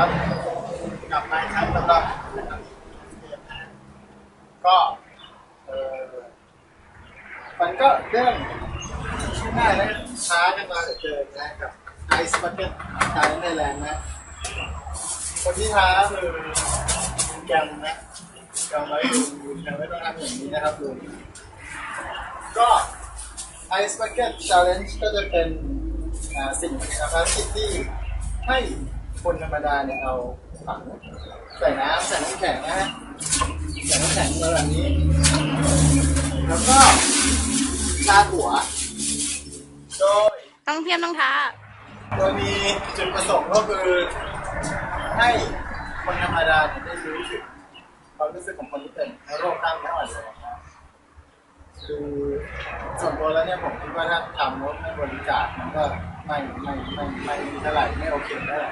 ครับกลับมาอีกครั้งสำหรับก็เออมันก็เรื่องง่ายและช้ากันมาเหลือเกินนะกับไอซ์บักเก็ตไทยในแลนด์นะคนที่ท้าคือคุณแกมนะจำไว้คุณแกมไม่ต้องทำอย่างนี้นะครับลุงก็ Ice Bucket Challenge ก็จะเป็นสิ่งภารกิจที่ให้ คนธรรมดาเนี่ยเอาถังใส่น้ำใส่น้ำแข็งนะฮะใส่น้ำแข็งมาแบบนี้ แล้วก็ชาหัว โดยต้องเทียมต้องท้าโดยมีจุดประสงค์ก็คือ ให้คนธรรมดาเนี่ยได้รู้ถึงความรู้สึกของคนที่เป็นโรคกล้ามเนื้ออ่อนแรงนะคือส่วนตัวแล้วเนี่ยผมคิดว่าถ้าทำแล้วไม่บริจาคมันก็ ไม่ไม่ไม่ไม่เท่าไหร่ไม่โอเคเท่าไหร่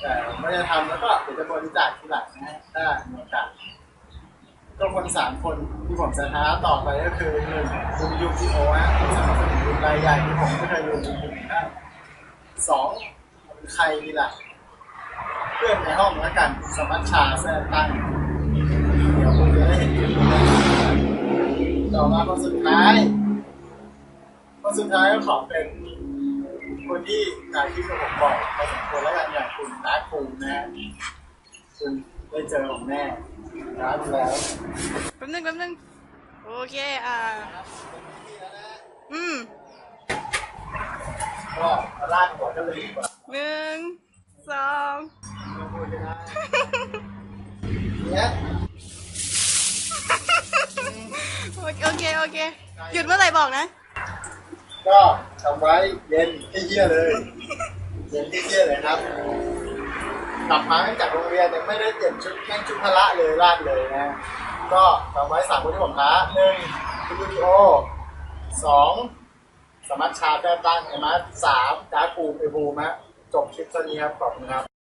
แต่ไม่ได้ทำแล้วก็เดี๋ยวจะบริจาคทีหลังนะถ้ามีโอกาสก็คนสามคนที่ผมจะท้าต่อไปก็คือหนึ่งคุณยูกิโอฮะสนับสนุนรายใหญ่ที่ผมไม่เคยดูจริงๆนะสองใครดีล่ะ เพื่อนในห้องแล้วกันสมัชชาแซ่ตั้งเดี๋ยวคุณจะได้เห็นคลิปนี้ต่อมาคนสุดท้ายคนสุดท้ายก็ขอเป็น คนที่ถ่ายคลิปกับผมบอกพอสมควรแล้วกันอย่างคุณตาคูนะฮะคุณได้เจอผมแน่ร้านแล้วแป๊บนึงแป๊บนึงโอเคอ่าอืมก็ลาดหัวกันเลยดีกว่าหนึ่งสองไม่พูดก็ได้เนี่ยโอเคโอเคโอเคหยุดเมื่อไหร่บอกนะก็ ทำไว้เย็นที่เยี่ยเลยเย็นที่เยี่ยเลยครับกลับมาจากโรงเรียนยังไม่ได้เปลี่ยนชุดแม่งชุดพละเลยลาดเลยนะก็ทำไว้สามคนที่ผมท้าหนึ่งคุณวิดีโอสองสมัชชาแต้ตั้งไอ้มาสสามดาร์กูไอบูมะจบคลิปเท่านี้ครับขอบคุณครับ